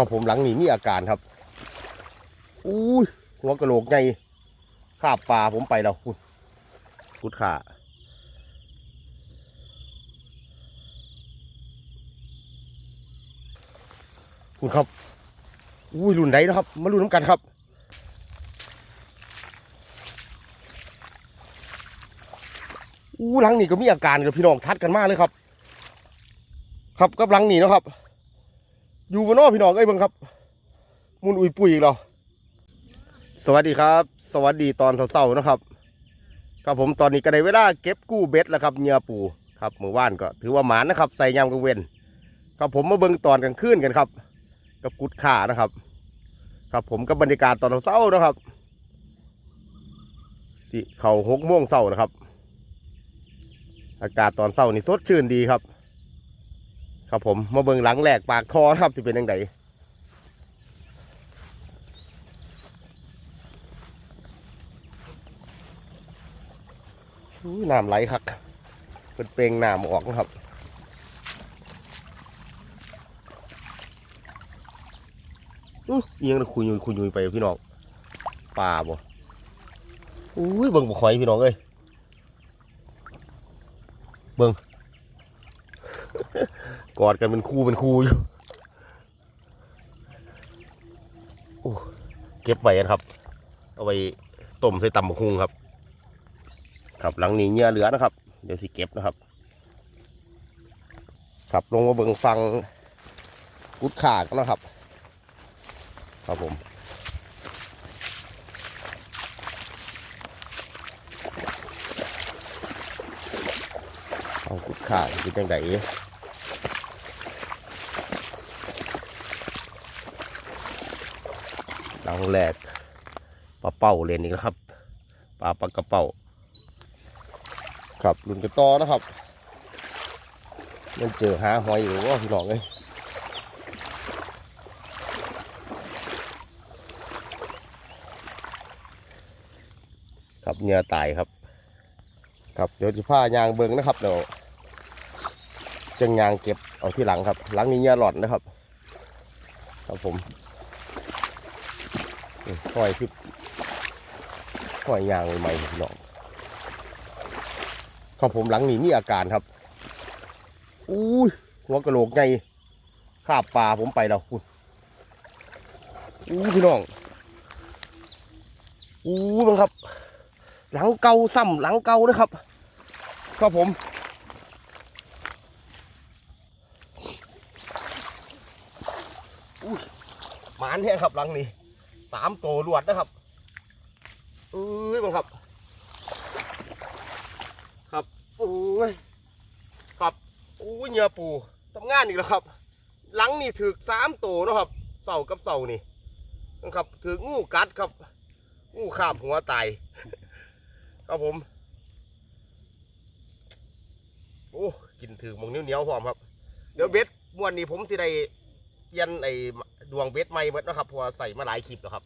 ครับผมหลังนี้มีอาการครับอุ้ยหัวกระโหลกใหญ่ข้าบปลาผมไปแล้วคุณกุดขาคุณครับอุ้ยรุ่นไหนนะครับ มารุ่นน้ำกันครับอู้หลังนี่ก็มีอาการกับพี่น้องทัดกันมากเลยครับ ครับกับหลังนี่นะครับ อยู่บนนอพี่น้องเอ้ยเบิ่งครับ มุนอุยปุยอีกแล้วสวัสดีครับ สวัสดีตอนเช้าๆนะครับ ครับผมตอนนี้ก็ได้เวลาเก็บกู้เบ็ดแล้วครับเหงื่อปูครับเมื่อวานก็ถือว่าหมานนะครับ ใส่ยามกลางเวนครับผมมาเบิ่งตอนกลางคืนกันครับ กับกุดข่านะครับ ครับผมกับบรรยากาศตอนเช้าๆนะครับสิเขาหกโมงเช้านะครับ อากาศตอนเช้านี่สดชื่นดีครับ ครับผมมาเบิ่งหลังแหลกปากคอครับสิเป็นยังไงน้ำไหลครับเป็นเปลงน้ำออกครับอู้เอียงคุยยุยคุยยุยไปพี่น้องป่าบ่อุ้ยเบิ่งบ่คอยพี่น้องเอ้ย กอดกันเป็นคู่เป็นคู่อยู่เก็บไว้กันครับ เอาไว้ต้มใส่ตำบักหุงครับ ครับหลังนี้เหงื่อเหลือนะครับ เดี๋ยวสิเก็บนะครับ ครับลงมาเบิ่งฟังกุดขากันะครับ ครับผมฟังกุดขาเป็นจังได หลังแรกปลาเป้าเรียนอีกแล้วครับปลาปลากระเป้า ครับรุ่นกระตอนะครับมันเจอหาหอยอยู่ว่าพี่น้องเลยครับเนื้อตายครับ ครับเดี๋ยวจะผ้ายางเบิงนะครับเดี๋ยวจังยางเก็บเอาที่หลังครับ หลังนี้เนื้อหลอดนะครับ ครับผม ห้อยคือห้อยยางใหม่พี่น้องครับผมหลังนี้มีอาการครับอุ้ยหัวกระโหลกใหญ่ข้าปลาผมไปแล้วคุณอู้พี่น้องอู้บังครับ หลังเกาซ้ำหลังเกาเลยครับ ครับผมอุ้ยหมานแท้ครับหลังนี้ สามตัวรวดนะครับเอ้ยบังครับ ครับโอ้ยครับโอ้ยเหงื่อปูทำงานอีกแล้วครับ หลังนี่ถือสามตัวนะครับเสากับเสานี่นะครับถืองูกัดครับงูข้ามหัวตายครับผมโอ้กินถือมองเหนียวๆพร้อมครับ เดี๋ยวเบ็ดมวนนี้ผมสิได้เปลี่ยนไอ ดวงเบ็ดใหม่หมดเนาะครับเพราะว่าใส่มาหลายคลิปแล้วครับ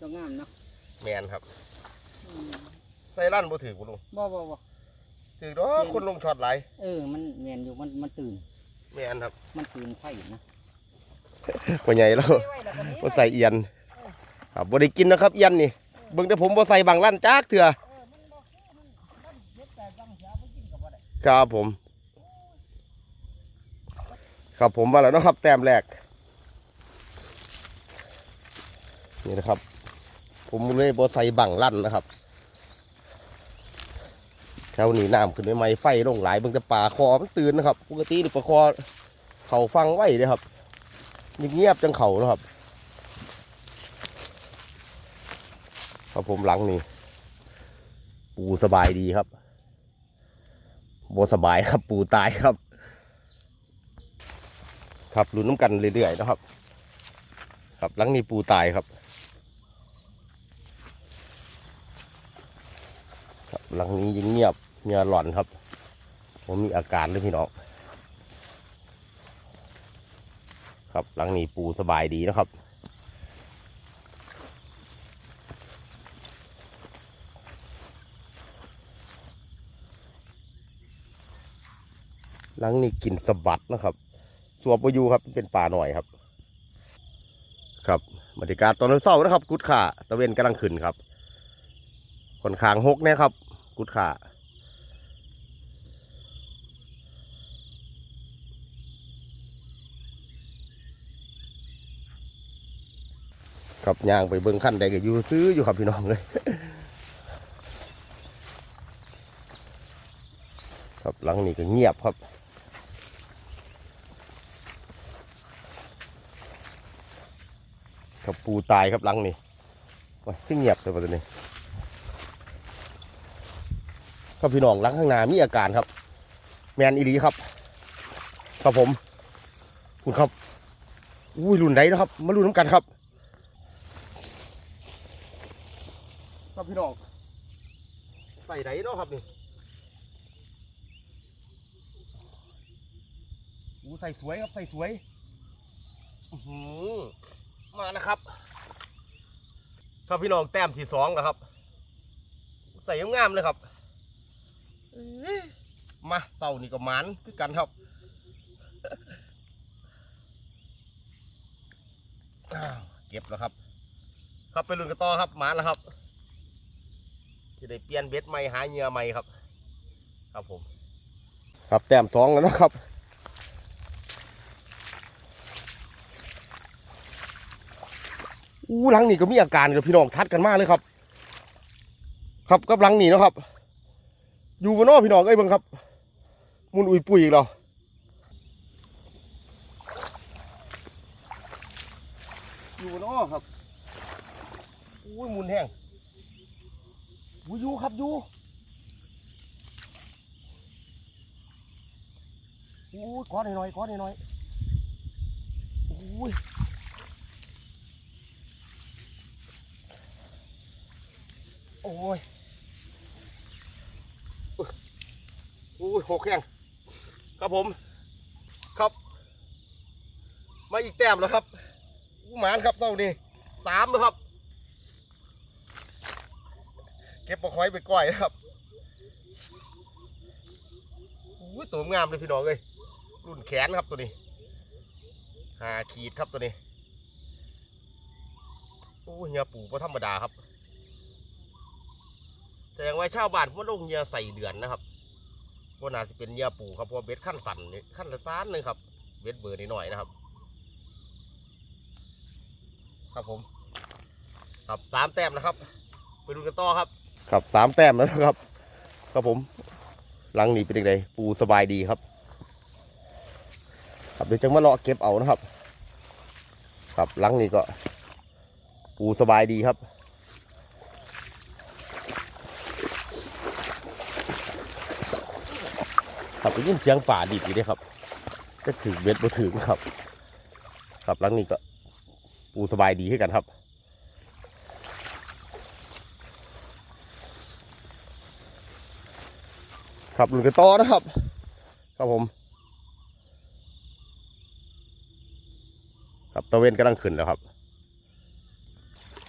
ก็งามเนาะแมนครับอืมใส่ลั่นบ่ถือกูลุงบ่บ่บ่ถือเนาะคนลงช็อตหลายเออ มันแมนอยู่มันมันตื่น แมนครับมันตื่นไข่นะว่าใหญ่แล้วบ่ใส่เอียนครับบ่ได้กินนะครับเอียนนี่เบิ่งแต่ผมบ่ใส่บางลั่นจักเถื่อครับผม ครับผมมาแล้วเนาะครับ แต้มแรก นี่นะครับ ผมเลยบ่ใส่บังลั่นนะครับแถวนี้น้ำขึ้นไม่ไหมไฟลงหลายเบิ่งแต่ปลาคอมันตื่นนะครับปกตินี่ปลาคอเขาฟังไว้เลยครับเงียบจังเขานะครับครับผมหลังนี่ปูสบายดีครับโบสบายครับปูตายครับ ครับลุ้นน้ำกันเรื่อยๆนะครับ ครับหลังนี้ปูตายครับ ครับ หลังนี้ยังเงียบเงียหล่อนครับ ผมมีอาการเลยพี่น้องครับหลังนี้ปูสบายดีนะครับหลังนี้กลิ่นสะบัดนะครับสวบไปอยู่ครับเป็นป่าหน่อยครับ ครับบรรยากาศตอนเช้านะครับ กุดข่าตะเวนกำลังขึ้นครับค่อนข้างหกเนี่ยครับ กุดขาครับยางไปเบิ้งขั้นใดก็อยู่ซื้ออยู่ครับพี่น้องเลยครับหลังนี้ก็เงียบครับครับปูตายครับหลังนี่ว้ายที่เงียบเลยประเด็นนี้ ครับพี่น้องหลังข้างหน้ามีอาการครับ แมนอีหลีครับ ครับผมคุณครับอุ้ยรุ่นไหนนะครับ มารุ่นน้ำกันครับ ครับพี่น้องใส่ไหนเนาะครับนี่อู้ใส่สวยครับใส่สวยอือหือมานะครับครับพี่น้องแต้มที่สองแล้วครับ ใส่งามเลยครับ มาเต่านี่ก็หมันคือกันครับอ้าวเก็บแล้วครับ ครับไปลุ้นกันต่อครับหมันแล้วครับจะได้เปลี่ยนเบ็ดใหม่หาเหยื่อใหม่ครับ ครับผม ครับแต้มสองแล้วนะครับอู้หลังนี่ก็มีอาการกับพี่น้องทัดกันมากเลยครับ ครับกับหลังนี่เนาะครับ อยู่บนนอพี่น้องเอ้ยเบิ่งครับ มุนอุยปุยอีกแล้วอยู่บนนอครับอุ้ยมุนแห้งอุ้ยอยู่ครับอยู่อุ้ยก้อนหน่อยๆก้อนหน่อยๆอุ้ยโอ้ยโอู้หกแข้งครับผม ครับ มาอีกแต้มแล้วครับอู้หมานครับเต้านี่สามแล้วครับ เก็บปลาหอยไปก้อยนะครับอู้ตัวงามเลยพี่น้องเลยรุ่นแขนครับตัวนี้หาขีดครับตัวนี้โอ้เฮียปู่ก็ธรรมดาครับแสดงว่าชาวบ้านพวกลงเหยื่อใส่เดือนนะครับ วกน่าจะเป็นเหยื่อปูครับเพราะเบ็ดขั้นสั่นนี่ขั้นละซานเลยครับเบ็ดเบอร์นิดหน่อยนะครับ ครับผม ครับสามแต้มนะครับ ไปดูกันต่อครับ ครับสามแต้มแล้วนะครับ ครับผมลังนี้เป็นยังไงปูสบายดีครับ ครับเดี๋ยวจะมาเลาะเก็บเอานะครับ ครับลังนี้ก็ปูสบายดีครับ ครับได้ยินเสียงป่าดิบอยู่เด้ครับจะถือเบ็ดบ่ถือครับ ครับหลังนี้ก็ปูสบายดีให้กันครับครับลุนกันต่อนะครับ ครับผมครับตะเวนกำลังขึ้นแล้วครับ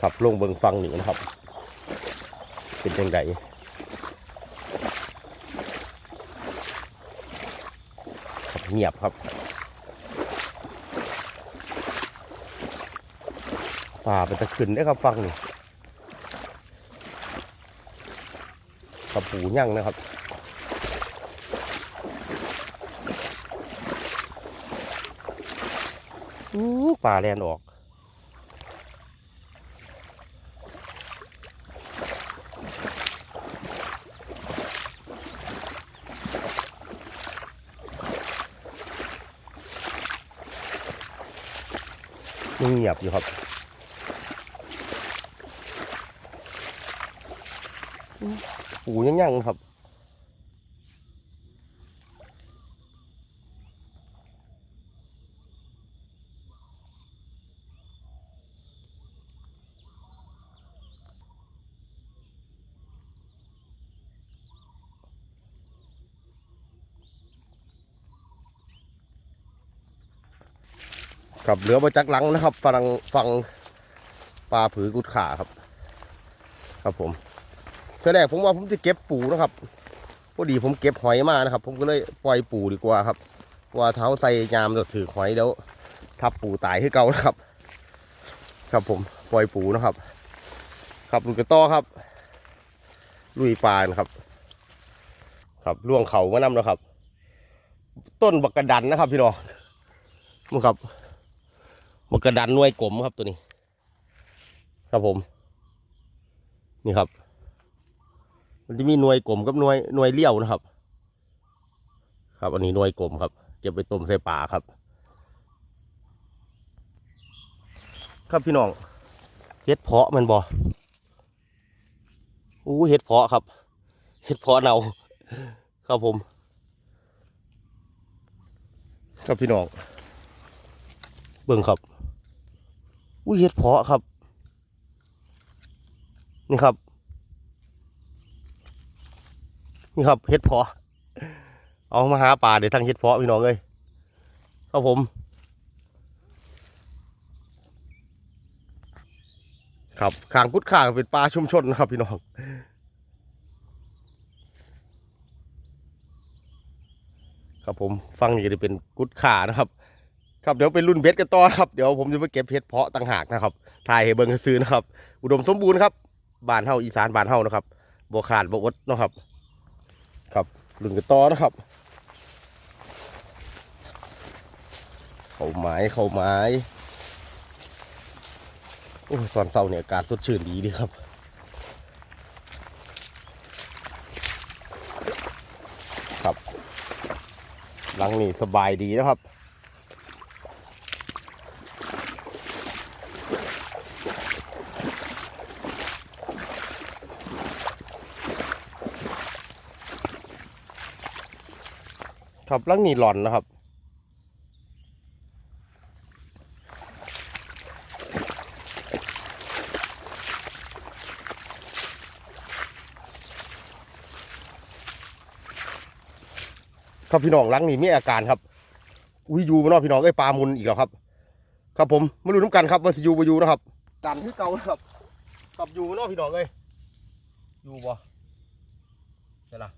ครับลงเบิงฟังหนึ่งนะครับ เป็นยังไง ครับ เงียบครับป่าเป็นตะขึ้นได้ครับฟังนี่กระปูยั่งนะครับอู้ป่าแลนออก ยังเงียบอยู่ครับปูยังยังครับ ครับเหลือมาจากหลังนะครับฟังฟังปลาผือกุดขาครับ ครับผมเท่าแรกผมว่าผมจะเก็บปูนะครับพอดีผมเก็บหอยมานะครับ ผมก็เลยปล่อยปูดีกว่าครับว่าเท้าใส่ยามเดี๋ยวถือหอยเดี๋ยวทับปูตายให้เก่านะครับ ครับผมปล่อยปูนะครับ ครับลุยกระต้อครับ ลุยปลานครับ ครับล่วงเขามานำนะครับ ต้นบักกระดันนะครับ พี่น้องมึงครับ บักกระดันน่วยกลมครับตัวนี้ ครับผม นี่ครับ มันจะมีหน่วยกลมกับหน่วยหน่วยเลี้ยวนะครับ ครับอันนี้หน่วยกลมครับเก็บไปต้มใส่ป่าครับ ครับพี่น้องเห็ดเพาะมันบ่อู้เห็ดเพาะครับ เห็ดเพาะเนาครับผม ครับพี่น้อง เบิ่งครับ อู้ยเห็ดเพาะครับ นี่ครับ นี่ครับเห็ดเพาะ เอามาหาปลาเดี๋ยวทางเห็ดเพาะพี่น้องเลยครับผม ครับขางกุดข่าก็เป็นปลาชุมชนนะครับพี่น้องครับผมฟังนี่ก็จะเป็นกุดข่านะครับ ครับเดี๋ยวเป็นรุ่นเบ็ดกันต่อครับเดี๋ยวผมจะไปเก็บเห็ดเพาะต่างหากนะครับถ่ายให้เบิ่งซื้อนะครับ อุดมสมบูรณ์ครับบานเฮาอีสานบานเฮานะครับบ่ขาดบ่อดนะครับ ครับรุ่นกันต่อนะครับ เขาไม้เขาไม้โอ้ตอนเช้าเนี่ยอากาศสดชื่นดีดีครับครับหลังนี้สบายดีนะครับ ครับหลังนี้หลอนนะครับครับพี่น้องหลังนี่มีอาการครับอุ้ยอยูมาเนาะพี่น้องเอ้ยปลามุนอีกแล้วครับ ครับผมมาดูน้ำกันครับว่าสิอยูบ่อยูนะครับดันที่เก่านะครับครับอยูมาเนาะพี่น้องเอ้ยอยูบ่เดี๋ยวล่ะ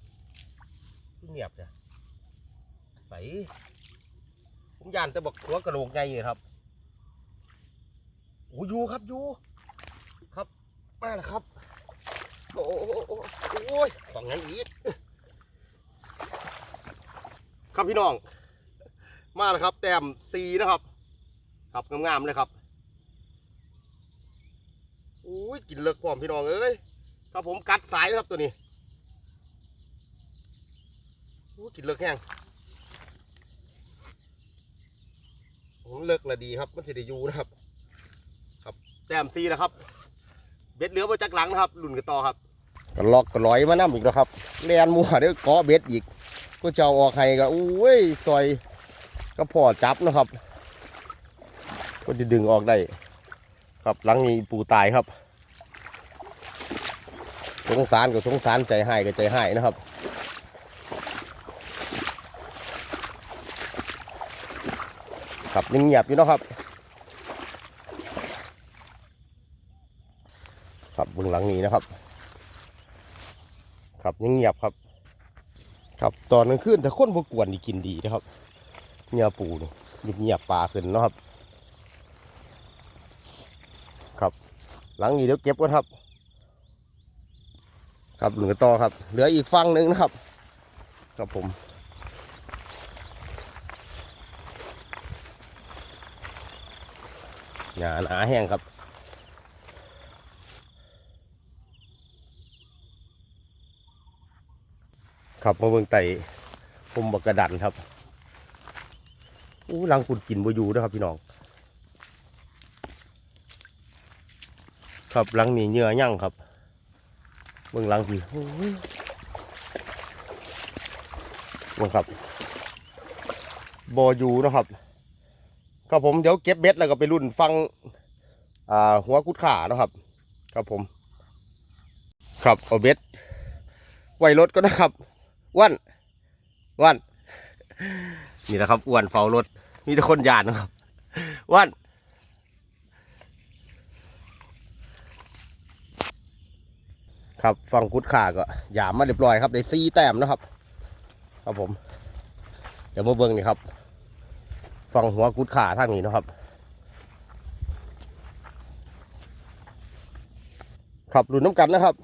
เงียบเนี่ยใส ผมยานแต่บอกหัวกระโหลกไงครับโอ้ยูครับยูครับมาแล้วครับโอ้โอ้โอ้โอ้โอ้ยของนั้นอีกครับพี่น้อง มาแล้วครับ แต้มซีนะครับครับงามๆเลยครับอุ้ยกินเลิกพร้อมพี่น้องเอ้ยครับผมกัดสายนะครับตัวนี้อู้กินเลิกแห้ง ผมเลิกละดีครับมันสิได้อยู่นะครับ ครับแต้มซีนะครับ เบ็ดเหลือมาจากหลังนะครับหลุ่นกันต่อครับก็ล็อกก็ลอยมาน้ำอีกแล้วครับแลนมัวเดี๋ยวเกาะเบ็ดอีกก็จะเอาออกให้ก็อุ้ยซอยก็พอจับนะครับ ก็จะดึงออกได้ ครับหลังนี้ปูตายครับ สงสารก็สงสารใจให้ก็ใจให้นะครับ ครับยังเงียบอยู่นะครับ ครับบื้องหลังนี้นะครับ ครับยังเงียบครับ ครับตอนกลางคืนถ้าคนพวกกวนนี่กินดีนะครับเงียปูนี่เงียบปลาขึ้นนะครับ ครับ หลังนี้เดี๋ยวเก็บก่อนครับ ครับเหลือต่อครับ เหลืออีกฝั่งหนึ่งนะครับ ครับผม หนาหนาแห้งครับครับมาเบิ่งไต่ผมบกกระดันครับอู้หลังคุณกินบ่อยู่นะครับพี่น้องครับหลังนี้เหงื่อย่างครับ เบิ่งหลังพี่โอ้ยเบิ่งครับบ่อยู่นะครับ ครับผมเดี๋ยวเก็บเบ็ดแล้วก็ไปรุ่นฟังอ่าหัวกุดขานะครับ ครับผม ครับเอาเบ็ดไว้รถก็นะครับอ้วนอ้วนนี่แหละครับอ้วนเฝ้ารถมีแต่คนยานนะครับอ้วนครับฟังกุดขาก็หยามมาเรียบร้อยครับได้ซีแต้มนะครับ ครับผม เดี๋ยวมาเบิ้งนี่ครับ ฟังหัวกุดขาทางนี้นะครับครับรุ่นน้ำกันนะครับ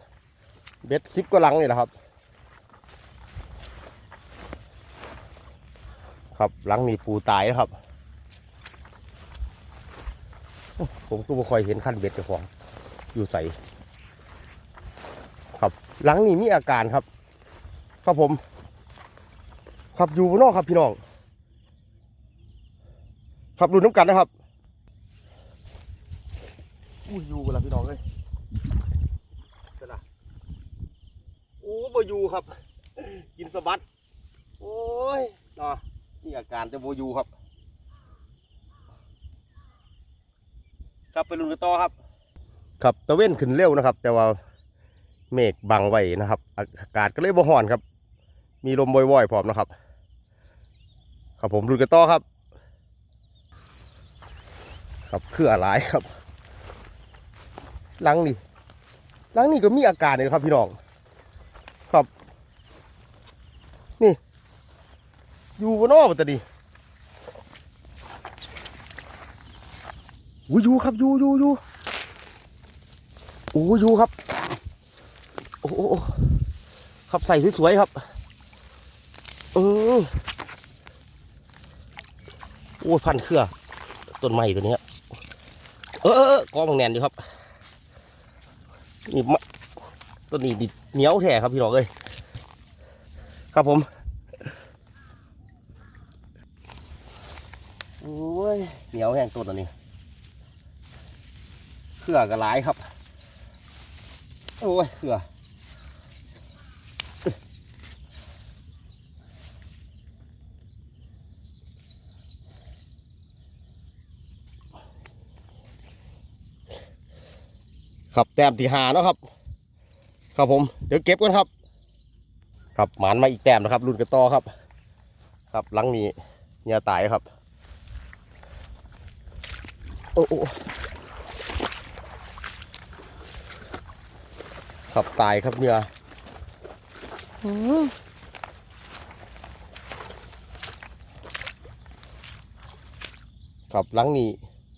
เบ็ดซิปก็ลังนี่แหละครับ ครับลังนี่ปูตายนะครับ ผมก็ไม่ค่อยเห็นขั้นเบ็ดเจ้าของอยู่ใสครับลังนี่มีอาการครับ ครับผม ครับอยู่บนนอกครับพี่น้อง ครับรุ่นน้ำกันนะครับอุ้ยอยู่กันละพี่น้องเลยเสร็จละโอ้บอยู่ครับ กินสะบัด โอ้ยเนาะนี่อาการจะโบอยูครับ ครับไปลุ้นกันต่อครับ ครับตะเว้นขึ้นเร็วนะครับ แต่ว่าเมฆบังไว้นะครับ อากาศก็เลยบ่ฮ้อนครับ มีลมว่อยๆพร้อมนะครับ ครับผมลุ้นกันต่อครับ ครับคืออะไรครับลังนี่ลังนี่ก็มีอาการเลยครับพี่น้องครับ นี่ อยู่บนนอกมันจะดีอู้อยู่ครับอยู่อยู่อยู่โอ้อยู่ครับ โอ้โอ้ครับใส่สวยๆครับเออโอ้ยพันเครือต้นไม้ตัวเนี้ย เออเออเออกองแน่นอยู่ครับนี่ต้นนี้ดิเหนียวแท้ครับพี่น้องเอ้ยครับผมโอ้ยเหนียวแห้งต้นอันนี้เครือก็หลายครับ โอ้ยเครือ ครับแต้มที่หาเนาะครับ ครับผมเดี๋ยวเก็บกันครับ ครับหมานมาอีกแต้มนะครับรุ่นกระต่อครับ ครับหลังนี้เนี่ยตายครับโอ้โอ้ครับตายครับเนี่ยครับหลังนี้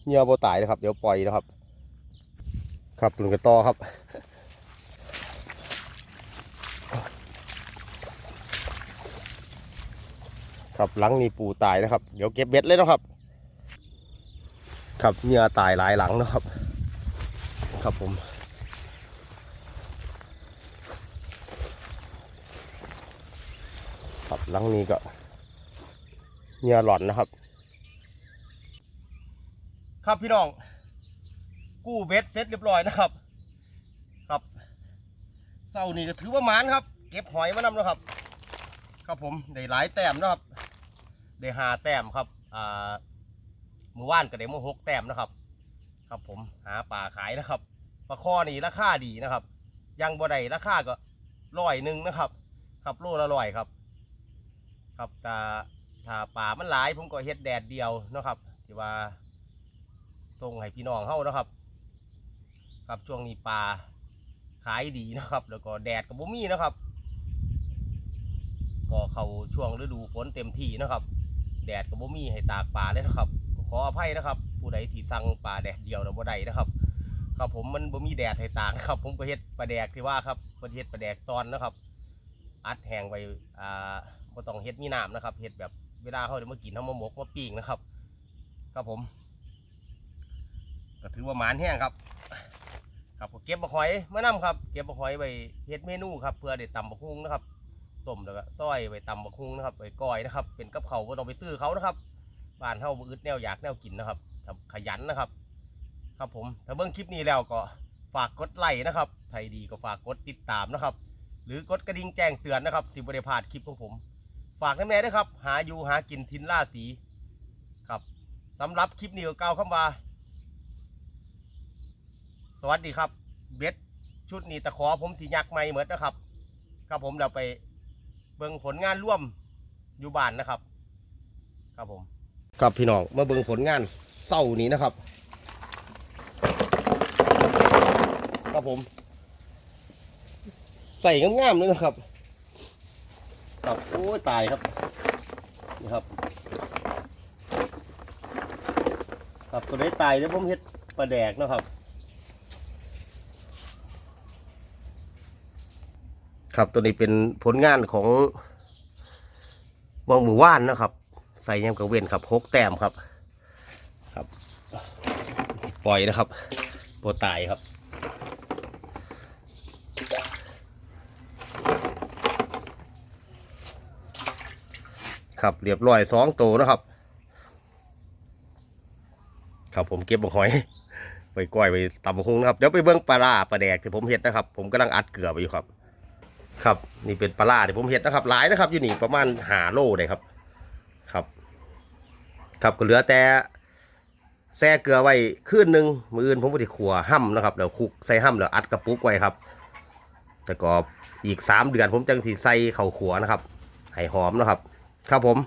เนี่ยบ่ตายนะครับ เดี๋ยวปล่อยนะครับ ครับลุนกันต่อครับครับหลังนี้ปูตายนะครับ เดี๋ยวเก็บเบ็ดเลยนะครับ ครับเหงื่อตายหลายหลังนะครับ ครับผม ครับหลังนี้ก็เหงื่อหล่อนนะครับ ครับพี่น้อง กู้เบ็ดเสร็จเรียบร้อยนะครับ ครับเศร้านี่ก็ถือว่ามานครับ เก็บหอยมานำนะครับ ครับผมได้หลายแต้มนะครับได้หาแต้มครับอ่ามือว่านก็ได้มาหกแต้มนะครับ ครับผมหาปลาขายนะครับปลาคอนี่ราคาดีนะครับ ยังบ่ได้ราคาก็ร้อยหนึ่งนะครับ ครับโลละร้อยครับ ครับถ้าถ้าปลามันหลายผมก็เฮ็ดแดดเดียวนะครับที่ว่าส่งให้พี่น้องเฮานะครับ ครับช่วงนี้ปลาขายดีนะครับ แล้วก็แดดก็บ่มีนะครับ ก็เข้าช่วงฤดูฝนเต็มที่นะครับ แดดก็บ่มีให้ตากปลาเลยนะครับ ขออภัยนะครับ ผู้ใดที่สั่งปลาแดดเดียวนะบ่ได้นะครับ ครับผมมันบ่มีแดดให้ตากนะครับ ผมก็เฮ็ดปลาแดกที่ว่าครับเพิ่นเฮ็ดปลาแดกตอนนะครับ อัดแห้งไว้อ่าบ่ต้องเฮ็ดมีน้ำนะครับเฮ็ดแบบเวลาเขาได้มากินเฮามาหมกมาปิ้งนะครับ ครับผม ก็ถือว่าหมานแห้งครับ ครับก็เก็บบักหอยมานํครับ เก็บบักหอยไว้เฮ็ดเมนูครับเพื่อได้ตำบักฮุงนะครับต้มแล้วก็ซอยไว้ตำบักฮุงนะครับไว้ก้อยนะครับ เป็นกับเขาวบ่ต้องไปซื้อเขานะครับบ้านเฮาบ่อึดแนวอยากแนวกินนะครับถ้าขยันนะครับ ครับผมถ้าเบิ่งคลิปนี้แล้วก็ฝากกดไลค์นะครับไทยดีก็ฝากกดติดตามนะครับ หรือกดกระดิ่งแจ้งเตือนนะครับ สิบริพาดคลิปของผม ฝากน้ำแน่ด้วยครับ หาอยู่หากินทินล่าสีครับสำหรับคลิปนี้ก็เกล่าวคำว่า วัสดีครับ เบ็ดชุดนี้ตะขอผมสียักไม่เหมือนนะครับครับผมเราไปเบิ่งผลงานร่วมอยู่บ้านนะครับ ครับผมครับพี่น้องมาเบิ่งผลงานเศร้านี้นะครับ ครับผม ใส่งามๆเลยนะครับครับโอ้ยตายครับนี่ครับ ครับตัวได้ตายแล้วผมเฮ็ดปลาแดกนะครับ ครับตัวนี้เป็นผลงานของวังหมู่ว่านนะครับ ใส่ยำกระเวนครับหกแต้มครับ ครับปล่อยนะครับโปรตายครับครับเรียบร้อยสองตัวนะครับ ครับผมเก็บบักหอยไปก้อยไปตำบักฮุงนะครับ เดี๋ยวไปเบิ้งปลาร้าปลาแดกที่ผมเห็ดนะครับ ผมกำลังอัดเกลือไปอยู่ครับ ครับนี่เป็นปลาร้าที่ผมเห็ดนะครับหลายนะครับ อยู่นี่ประมาณหาโลเลยครับ ครับ ครับก็เหลือแต่แซ่เกลือไว้คืนหนึ่งมืออื่นผมก็จะขัวห้ำนะครับแล้วคลุกใส่ห้ำแล้วอัดกระปุกไว้ครับแต่ก็อีกสามเดือนผมจังสีใส่เข่าขัวนะครับให้หอมนะครับ ครับผม